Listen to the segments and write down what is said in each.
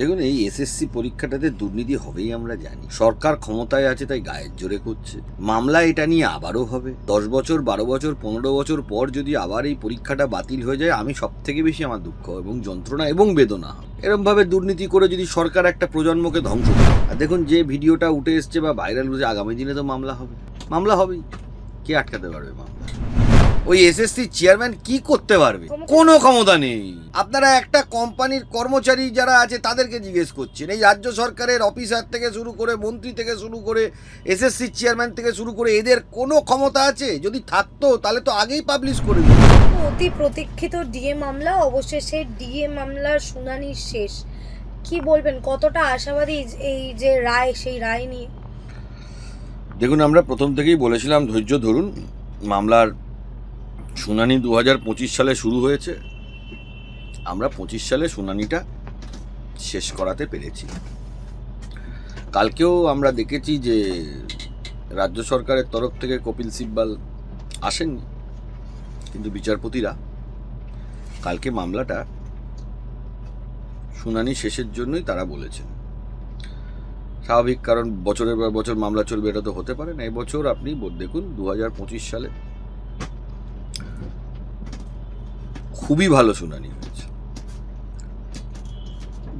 দেখুন, এই এসএসসি পরীক্ষাটাতে দুর্নীতি হবেই আমরা জানি। সরকার ক্ষমতায় আছে, তাই গায়ের জোরে করছে। মামলা এটা নিয়ে আবারও হবে। দশ বছর, বারো বছর, পনেরো বছর পর যদি আবার এই পরীক্ষাটা বাতিল হয়ে যায়, আমি সব থেকে বেশি আমার দুঃখ এবং যন্ত্রণা এবং বেদনা। হবে এরম ভাবে দুর্নীতি করে যদি সরকার একটা প্রজন্মকে ধ্বংস করে আর দেখুন, যে ভিডিওটা উঠে এসছে বা ভাইরাল হচ্ছে আগামী দিনে তো মামলা হবে। মামলা হবেই। কে আটকাতে পারবে মামলা? ওই এসএসসি চেয়ারম্যান কি করতে পারবে? কোনো ক্ষমতা নেই। আপনারা একটা কোম্পানির কর্মচারী যারা আছে তাদেরকে জিজ্ঞেস করছেন। এই রাজ্য সরকারের অফিসার থেকে শুরু করে মন্ত্রী থেকে শুরু করে এসএসসি চেয়ারম্যান থেকে শুরু করে এদের কোনো ক্ষমতা আছে? যদি থাকতো তাহলে তো আগেই পাবলিশ করে দিত। অতি প্রতীক্ষিত ডিএ মামলা অবশেষে ডিএ মামলার শুনানি শেষ। কি বলবেন? কতটা আশাবাদী এই যে রায় সেই রায় নিয়ে? দেখুন আমরা প্রথম থেকেই বলেছিলাম ধৈর্য ধরুন। মামলার শুনানি দু হাজার পঁচিশ সালে শুরু হয়েছে। আমরা পঁচিশ সালে শুনানিটা শেষ করাতে পেরেছি। কালকেও আমরা দেখেছি যে রাজ্য সরকারের তরফ থেকে কপিল সিব্বাল আসেননি, কিন্তু বিচারপতিরা কালকে মামলাটা শুনানি শেষের জন্যই তারা বলেছেন। স্বাভাবিক কারণ বছরের পর বছর মামলা চলবে, এটা তো হতে পারে না। এবছর আপনি দেখুন দু সালে খুবই ভালো শুনানি হয়েছে।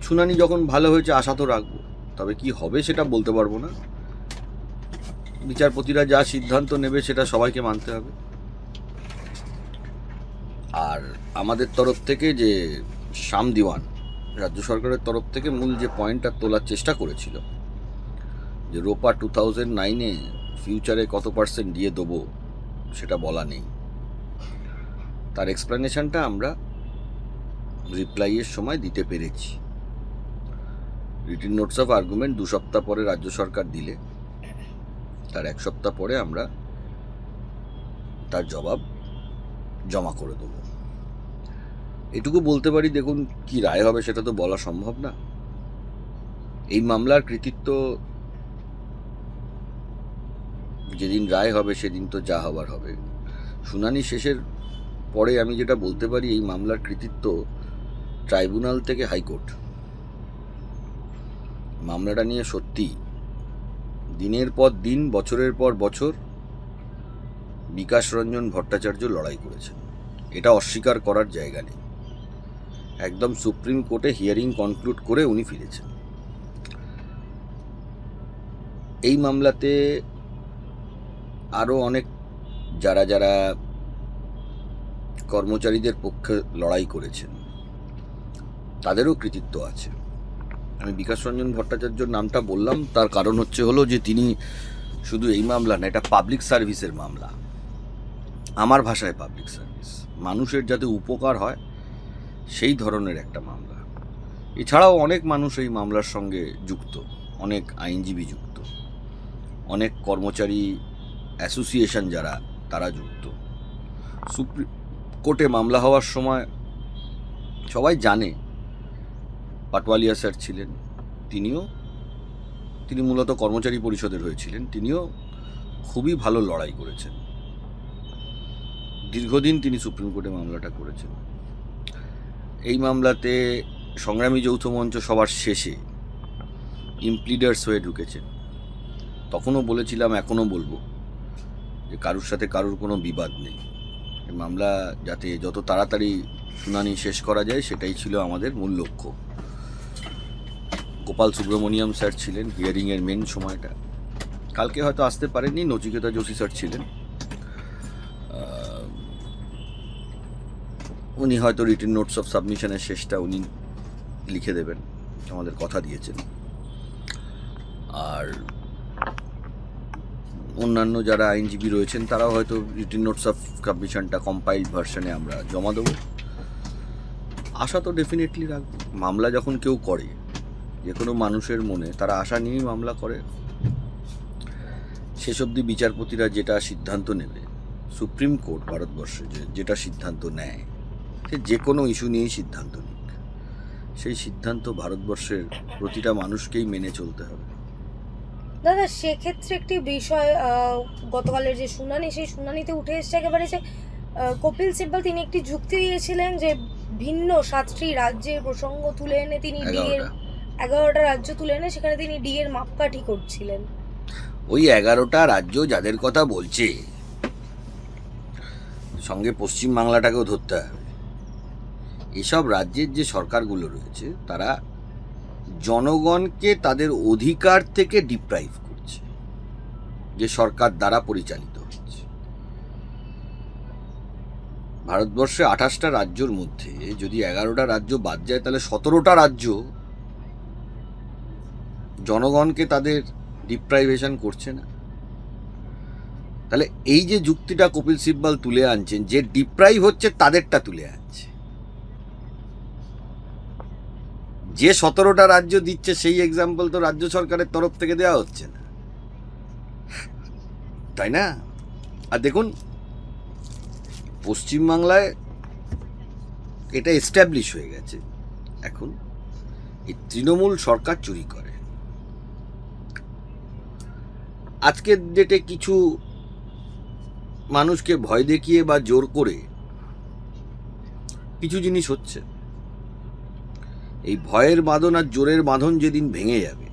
শুনানি যখন ভালো হয়েছে, আশা তো রাখব। তবে কি হবে সেটা বলতে পারব না। বিচারপতিরা যা সিদ্ধান্ত নেবে সেটা সবাইকে মানতে হবে। আর আমাদের তরফ থেকে যে শাম দিওয়ান, রাজ্য সরকারের তরফ থেকে মূল যে পয়েন্টটা তোলার চেষ্টা করেছিল, যে রোপা টু থাউজেন্ড নাইনে ফিউচারে কত পার্সেন্ট দিয়ে দেবো, সেটা বলা নেই। তার এক্সপ্লেনেশনটা আমরা রিপ্লাইয়ের সময় দিতে পেরেছি। রিটিন নোটস অফ আর্গুমেন্ট দু সপ্তাহ পরে রাজ্য সরকার দিলে। তার এক সপ্তাহ পরে আমরা তার জবাব জমা করে দেবো। এটুকু বলতে পারি, দেখুন, কি রায় হবে সেটা তো বলা সম্ভব না। এই মামলার কৃতিত্ব যেদিন রায় হবে, সেদিন তো যা হবার হবে। শুনানি শেষের পরে আমি যেটা বলতে পারি, এই মামলার কৃতিত্ব ট্রাইব্যুনাল থেকে হাইকোর্ট। মামলাটা নিয়ে সত্যি দিনের পর দিন, বছরের পর বছর বিকাশ রঞ্জন ভট্টাচার্য লড়াই করেছেন। এটা অস্বীকার করার জায়গা নেই। একদম সুপ্রিম কোর্টে হিয়ারিং কনক্লুড করে উনি ফিরেছেন। এই মামলাতে আরও অনেক যারা যারা কর্মচারীদের পক্ষে লড়াই করেছেন। তাদেরও কৃতিত্ব আছে। আমি বিকাশ রঞ্জন ভট্টাচার্যর নামটা বললাম, তার কারণ হচ্ছে হলো যে তিনি শুধু এই মামলা না, এটা পাবলিক সার্ভিসের মামলা। আমার ভাষায় পাবলিক সার্ভিস মানুষের যাতে উপকার হয়, সেই ধরনের একটা মামলা। এছাড়াও অনেক মানুষ এই মামলার সঙ্গে যুক্ত, অনেক আইনজীবী যুক্ত, অনেক কর্মচারী অ্যাসোসিয়েশন যারা, তারা যুক্ত। সুপ্রিম কোর্টে মামলা হওয়ার সময় সবাই জানে পাটওয়ালিয়া স্যার ছিলেন। তিনিও, তিনি মূলত কর্মচারী পরিষদের হয়েছিলেন। তিনিও খুবই ভালো লড়াই করেছেন। দীর্ঘদিন তিনি সুপ্রিম কোর্টে মামলাটা করেছেন। এই মামলাতে সংগ্রামী যৌথ মঞ্চ সবার শেষে ইমপ্লিডার্স হয়ে ঢুকেছেন। তখনও বলেছিলাম, এখনও বলব যে কারুর সাথে কারুর কোনো বিবাদ নেই। এই মামলা যাতে যত তাড়াতাড়ি শুনানি শেষ করা যায়, সেটাই ছিল আমাদের মূল লক্ষ্য। গোপাল সুব্রমণিয়াম স্যার ছিলেন হিয়ারিংয়ের মেন সময়টা। কালকে হয়তো আসতে পারেননি, নচিকেতা যোশী স্যার ছিলেন। উনি হয়তো রিটেন নোটস অফ সাবমিশনের শেষটা উনি লিখে দেবেন, আমাদের কথা দিয়েছেন। আর অন্যান্য যারা আইনজীবী রয়েছেন, তারাও হয়তো রিটিন নোটস অফ কমিশনটা কম্পাইল্ড ভার্সনে আমরা জমা দেবো। আশা তো ডেফিনেটলি রাখব। মামলা যখন কেউ করে যে কোনো মানুষের মনে, তারা আশা নিয়েই মামলা করে। শেষ অবধি বিচারপতিরা যেটা সিদ্ধান্ত নেবে, সুপ্রিম কোর্ট ভারতবর্ষে যে যেটা সিদ্ধান্ত নেয়, সে যে কোনো ইস্যু নিয়েই সিদ্ধান্ত নিক। সেই সিদ্ধান্ত ভারতবর্ষের প্রতিটা মানুষকেই মেনে চলতে হবে। দাদা সেক্ষেত্রে একটি বিষয় গতকালের যে শুনানি সেই শুনানিতে উঠে এসছে একেবারে যে কপিল সিব্বল তিনি একটি যুক্তি দিয়েছিলেন যে ভিন্ন সাতটি রাজ্যের প্রসঙ্গ তুলে এনে তিনি ডিএর এগারোটা। এগারোটা রাজ্য তুলে এনে সেখানে তিনি ডি এর মাপকাঠি করছিলেন। ওই এগারোটা রাজ্য যাদের কথা বলছে সঙ্গে পশ্চিম বাংলাটাকেও ধরতে হবে। এসব রাজ্যের যে সরকারগুলো রয়েছে তারা জনগণকে তাদের অধিকার থেকে ডিপ্রাইভ করছে, যে সরকার দ্বারা পরিচালিত হচ্ছে। ভারতবর্ষে আঠাশটা রাজ্যর মধ্যে যদি এগারোটা রাজ্য বাদ যায়, তাহলে সতেরোটা রাজ্য জনগণকে তাদের ডিপ্রাইভেশন করছে না। তাহলে এই যে যুক্তিটা কপিল সিব্বাল তুলে আনছেন, যে ডিপ্রাইভ হচ্ছে, তাদেরটা তুলে আনছে। যে সতেরোটা রাজ্য দিচ্ছে, সেই এক্সাম্পল তো রাজ্য সরকারের তরফ থেকে দেওয়া হচ্ছে না। তাই না? আর দেখুন, পশ্চিমবাংলায় এটা এস্টাবলিশ হয়ে গেছে। এখন এই তৃণমূল সরকার চুরি করে। আজকের ডেটে কিছু মানুষকে ভয় দেখিয়ে বা জোর করে কিছু জিনিস হচ্ছে। এই ভয়ের বাঁধন আর জোরের বাঁধন যেদিন ভেঙে যাবে,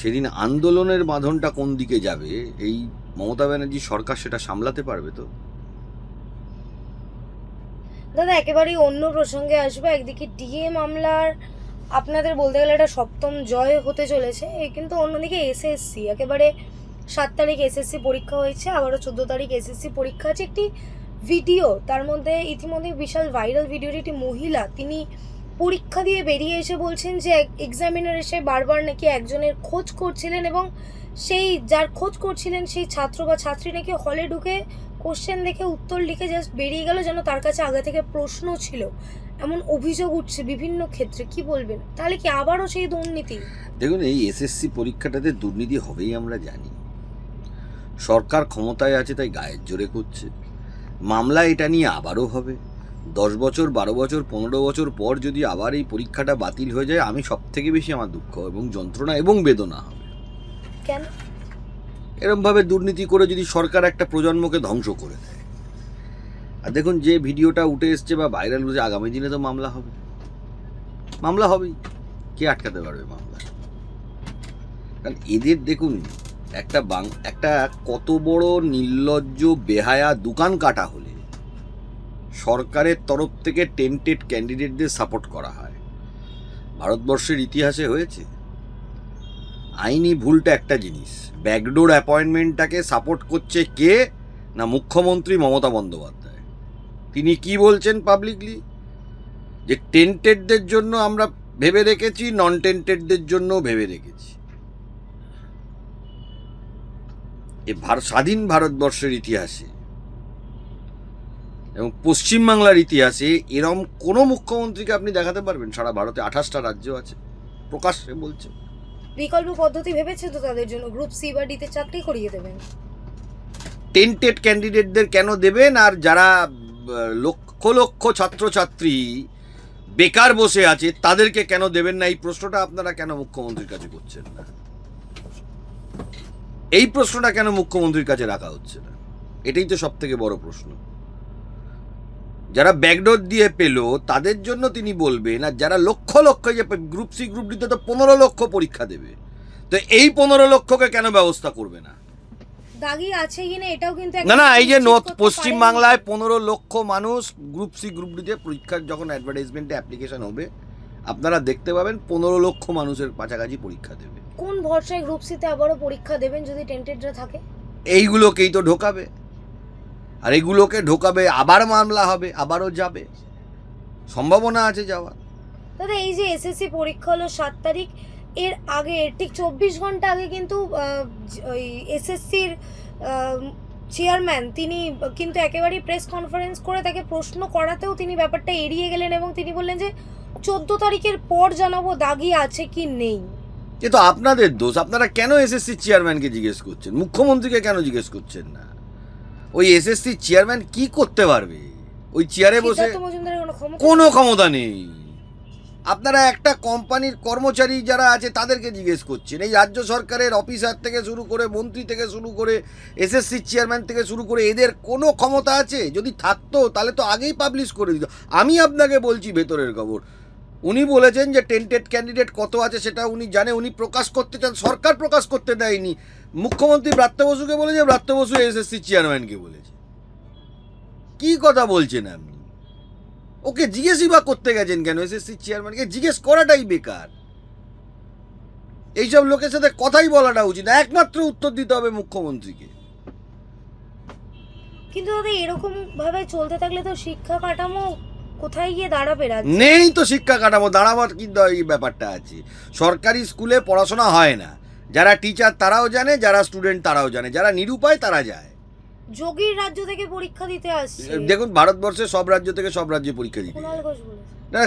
সেদিন আন্দোলনের বাঁধনটা কোন দিকে যাবে, এই মমতা ব্যানার্জি সরকার সেটা সামলাতে পারবে তো? দাদা, একেবারেই অন্য প্রসঙ্গে আসবে। একদিকে ডিএ মামলার আপনাদের বলতে গেলে এটা সপ্তম জয় হতে চলেছে কিন্তু অন্যদিকে এসএসসি, একেবারে সাত তারিখ এসএসসি পরীক্ষা হয়েছে, আবারও চোদ্দ তারিখ এসএসসি পরীক্ষা আছে। একটি ভিডিও, তার মধ্যে ইতিমধ্যে বিশাল ভাইরাল ভিডিওটি একটি মহিলা, তিনি পরীক্ষা দিয়ে বেরিয়ে এসে বলছেন যে এক্সামিনার এসে বারবার নাকি একজনের খোঁজ করছিলেন এবং সেই যার খোঁজ করছিলেন সেই ছাত্র বা ছাত্রী নাকি হলে ঢুকে কোশ্চেন দেখে উত্তর লিখে জাস্ট বেরিয়ে গেল যেন তার কাছে আগে থেকে প্রশ্ন ছিল। এমন অভিযোগ উঠছে বিভিন্ন ক্ষেত্রে। কি বলবেন? তাহলে কি আবারও সেই দুর্নীতি? দেখুন, এই এসএসসি পরীক্ষাটাতে দুর্নীতি হবেই আমরা জানি। সরকার ক্ষমতায় আছে, তাই গায়ের জোরে করছে। মামলা এটা নিয়ে আবারও হবে। দশ বছর বারো বছর পনেরো বছর পর যদি আবার এই পরীক্ষাটা বাতিল হয়ে যায় আমি সব থেকে বেশি আমার দুঃখ এবং যন্ত্রণা এবং বেদনা হবে। কেন? এরমভাবে দুর্নীতি করে যদি সরকার একটা প্রজন্মকে ধ্বংস করে দেয়। আর দেখুন যে ভিডিওটা উঠে এসছে বা ভাইরাল হয়েছে আগামী দিনে তো মামলা হবে। মামলা হবেই। কে আটকাতে পারবে মামলা? কারণ এদের দেখুন একটা বাং একটা কত বড় নির্লজ্জ বেহায়া দোকান কাটা হলে সরকারের তরফ থেকে টেন্টেড ক্যান্ডিডেটদের সাপোর্ট করা হয়। ভারতবর্ষের ইতিহাসে হয়েছে। আইনি ভুলটা একটা জিনিস। ব্যাকডোর অ্যাপয়েন্টমেন্টটাকে সাপোর্ট করছে কে? না মুখ্যমন্ত্রী মমতা বন্দ্যোপাধ্যায়। তিনি কি বলছেন পাবলিকলি যে টেন্টেডদের জন্য আমরা ভেবে রেখেছি নন টেন্টেডদের জন্য ভেবে রেখেছি। এ স্বাধীন ভারতবর্ষের ইতিহাসে এবং পশ্চিমবাংলার ইতিহাসে এরম কোনো মুখ্যমন্ত্রীকে আপনি দেখাতে পারবেন? সারা ভারতে আঠাশটা রাজ্য আছে। প্রকাশ্যে বলছে। বিকল্প পদ্ধতি ভেবেছে তো তাদের জন্য গ্রুপ সি বা ডিতে চাকরি করিয়ে দেবেন। টেন্টেড ক্যান্ডিডেটদের কেন দেবেন? আর যারা লক্ষ লক্ষ ছাত্রছাত্রী বেকার বসে আছে তাদেরকে কেন দেবেন না? এই প্রশ্নটা আপনারা কেন মুখ্যমন্ত্রীর কাছে করছেন না? এই প্রশ্নটা কেন মুখ্যমন্ত্রীর কাছে রাখা হচ্ছে না? এটাই তো সব থেকে বড় প্রশ্ন। যারা ব্যাকডোর দিয়ে পেল তাদের জন্য তিনি বলবেন আর যারা লক্ষ লক্ষ যে গ্রুপ সি গ্রুপ ডিতে তো পনেরো লক্ষ পরীক্ষা দেবে। তো এই পনেরো লক্ষকে কেন ব্যবস্থা করবে না? দাগি আছে কিনা এটাও কিন্তু না না এই যে পশ্চিম বাংলায় পনেরো লক্ষ মানুষ গ্রুপ সি গ্রুপ ডিতে পরীক্ষার যখন অ্যাডভার্টাইজমেন্টে অ্যাপ্লিকেশন হবে আপনারা দেখতে পাবেন পনেরো লক্ষ মানুষের কাছাকাছি পরীক্ষা দেবে। কোন ভরসায় গ্রুপ সিতে আবারও পরীক্ষা দেবেন যদি টেন্টেডরা থাকে? এইগুলোকেই তো ঢোকাবে। আর এগুলোকে ঢোকাবে আবার মামলা হবে আবারও যাবে। সম্ভাবনা আছে যাওয়ার। দাদা এই যে এসএসসি পরীক্ষা হলো সাত তারিখ এর আগে ঠিক চব্বিশ ঘণ্টা আগে কিন্তু ওই এসএসসির চেয়ারম্যান তিনি কিন্তু একেবারেই প্রেস কনফারেন্স করে তাকে প্রশ্ন করাতেও তিনি ব্যাপারটা এড়িয়ে গেলেন এবং তিনি বললেন যে চোদ্দ তারিখের পর জানাব দাগি আছে কি নেই। এ তো আপনাদের দোষ। আপনারা কেন এসএসসি চেয়ারম্যানকে জিজ্ঞেস করছেন? মুখ্যমন্ত্রীকে কেন জিজ্ঞেস করছেন না? ওই এসএসসি চেয়ারম্যান কি করতে পারবে? ওই চেয়ারে বসে সিদ্ধার্থ কোনো ক্ষমতা কোনো ক্ষমতা নেই। আপনারা একটা কোম্পানির কর্মচারী যারা আছে তাদেরকে জিজ্ঞেস করছেন। এই রাজ্য সরকারের অফিসার থেকে শুরু করে মন্ত্রী থেকে শুরু করে এসএসসি চেয়ারম্যান থেকে শুরু করে এদের কোনো ক্ষমতা আছে? যদি থাকতো তাহলে তো আগেই পাবলিশ করে দিত। আমি আপনাকে বলছি ভেতরের খবর। উনি বলেছেন যে টেন্টেড ক্যান্ডিডেট কত আছে সেটা উনি জানে, উনি প্রকাশ করতে চান, সরকার প্রকাশ করতে দেয়নি। মুখ্যমন্ত্রী ব্রাত্য বসুকে বলেছে, ব্রাত্য বসু এসএসসি চেয়ারম্যানকে বলেছে। কি কথা বলছেন আপনি? ওকে জিজ্ঞেসই বা করতে গেছেন কেন এসএসসি চেয়ারম্যানকে জিজ্ঞেস করাটাই বেকার। এইসব লোকের সাথে কথাই বলাটা উচিত একমাত্র উত্তর দিতে হবে মুখ্যমন্ত্রীকে। কিন্তু দাদা, এরকম ভাবে চলতে থাকলে তো শিক্ষা কাঠামো কোথায় গিয়ে দাঁড়াবে রাজ্যে? নেই তো শিক্ষা কাঠামো দাঁড়াবার কিন্তু এই ব্যাপারটা আছে। সরকারি স্কুলে পড়াশোনা হয় না। যারা টিচার তারাও জানে যারা স্টুডেন্ট তারাও জানে। যারা নিরুপায় তারা যায়। যোগীর রাজ্য থেকে পরীক্ষা দিতে আসছে। দেখুন ভারতবর্ষের সব রাজ্য থেকে সব রাজ্যে পরীক্ষা দিতে না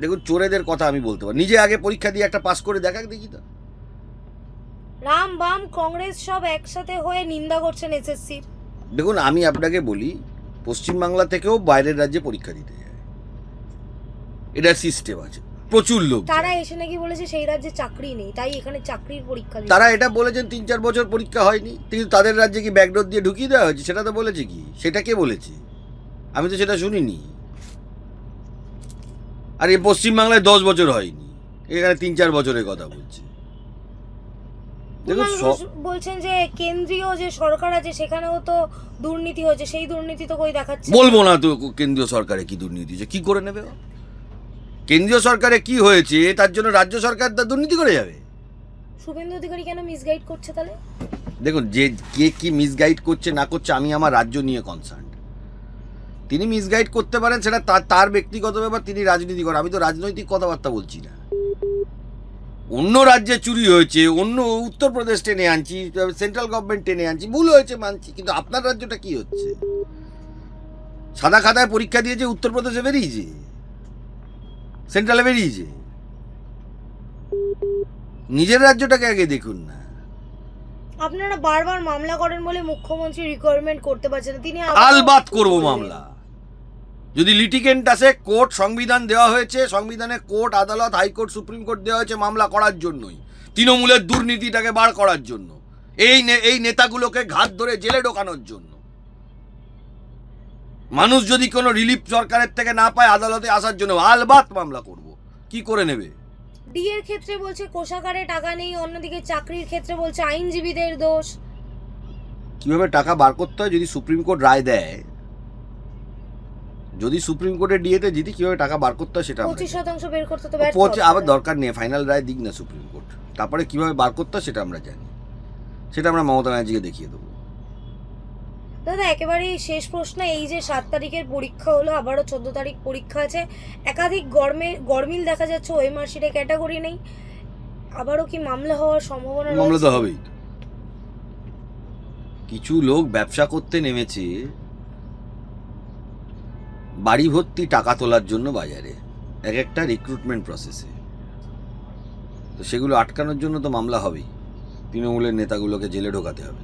দেখুন চোরেদের কথা আমি বলতে পারি নিজে আগে পরীক্ষা দিয়ে একটা পাস করে দেখাক দেখি তো। রাম বাম কংগ্রেস সব একসাথে হয়ে নিন্দা করছেন এসএসসি দেখুন আমি আপনাকে বলি পশ্চিমবাংলা থেকেও বাইরের রাজ্যে পরীক্ষা দিতে এটা সিস্টেম আছে। প্রচুর লোক তারা এসে নাকি বলেছে সেই রাজ্যে চাকরি নেই তাই এখানে চাকরির পরীক্ষা তারা এটা বলেছেন তিন চার বছর পরীক্ষা হয়নি। কিন্তু তাদের রাজ্যে কি ব্যাকডোর দিয়ে ঢুকিয়ে দেওয়া হয়েছে? সেটা তো বলেছে কি? সেটা কে বলেছে? আমি তো সেটা শুনিনি। আর এই পশ্চিমবাংলায় দশ বছর হয়নি। এখানে তিন চার বছরের কথা বলছে। বলছেন যে কেন্দ্রীয় যে সরকার আছে সেখানেও তো দুর্নীতি হয়েছে সেই দুর্নীতি তো কই দেখাচ্ছে? বলব না তো কেন্দ্রীয় সরকারে কি দুর্নীতি হয়েছে কি করে নেবে ও? কেন্দ্রীয় সরকারে কি হয়েছে তার জন্য রাজ্য সরকার তার দুর্নীতি করে যাবে? শুভেন্দু অধিকারী কেন মিসগাইড করছে তাহলে? দেখুন যে কে কি মিসগাইড করছে না করছে আমি আমার রাজ্য নিয়ে কনসার্ন তিনি মিসগাইড করতে পারেন সেটা তার তার ব্যক্তিগত ব্যাপার তিনি রাজনীতি করেন। আমি তো রাজনৈতিক কথাবার্তা বলছি না। অন্য রাজ্যে চুরি হয়েছে অন্য উত্তরপ্রদেশ টেনে আনছি সেন্ট্রাল গভর্নমেন্ট টেনে আনছি ভুল হয়েছে মানছি কিন্তু আপনার রাজ্যটা কি হচ্ছে? সাদা খাতায় পরীক্ষা দিয়েছে উত্তরপ্রদেশে বেরিয়েছে। সেন্ট্রালে বেরিয়েছে। নিজের রাজ্যটাকে আগে দেখুন না। আপনারা বারবার মামলা করেন বলে মুখ্যমন্ত্রী রিকোয়ারমেন্ট করতে পারছেন না। তিনি আলবাত করব মামলা। যদি লিটিগেন্ট আসে কোর্ট সংবিধান দেওয়া হয়েছে সংবিধানে কোর্ট আদালত হাইকোর্ট সুপ্রিম কোর্ট দেওয়া হয়েছে মামলা করার জন্যই। তৃণমূলের দুর্নীতিটাকে বার করার জন্য। এই এই নেতাগুলোকে ঘাত ধরে জেলে ঢোকানোর জন্য। মানুষ যদি কোনো রিলিফ সরকারের থেকে না পায় আদালতে আসার জন্য আলবাত মামলা করব। কি করে নেবে? ডি এর ক্ষেত্রে বলছে কোষাগারে টাকা নেই অন্যদিকে চাকরির ক্ষেত্রে বলছে আইনজীবীদের দোষ। কীভাবে টাকা বার করতে হয় যদি সুপ্রিম কোর্ট রায় দেয়? যদি সুপ্রিম কোর্টে ডিএতে জিতি কীভাবে টাকা বার করতে হয় সেটা পঁচিশ। শতাংশ বের করতে তো পৌঁছে আবার দরকার নেই ফাইনাল রায় দিক না সুপ্রিম কোর্ট। তারপরে কীভাবে বার করতে হয় সেটা আমরা জানি। সেটা আমরা মমতা ব্যানার্জিকে দেখিয়ে দেবো। দাদা একেবারেই শেষ প্রশ্ন এই যে সাত তারিখের পরীক্ষা হলো আবারও চোদ্দ তারিখ পরীক্ষা আছে। একাধিক গরমে গরমিল দেখা যাচ্ছে ওই মার্কশিটে ক্যাটাগরি নেই। আবারও কি মামলা হওয়ার সম্ভাবনা মামলা তো হবেই। কিছু লোক ব্যবসা করতে নেমেছে। বাড়ি ভর্তি টাকা তোলার জন্য বাজারে। এক একটা রিক্রুটমেন্ট প্রসেসে তো সেগুলো আটকানোর জন্য তো মামলা হবেই। তৃণমূলের নেতাগুলোকে জেলে ঢোকাতে হবে।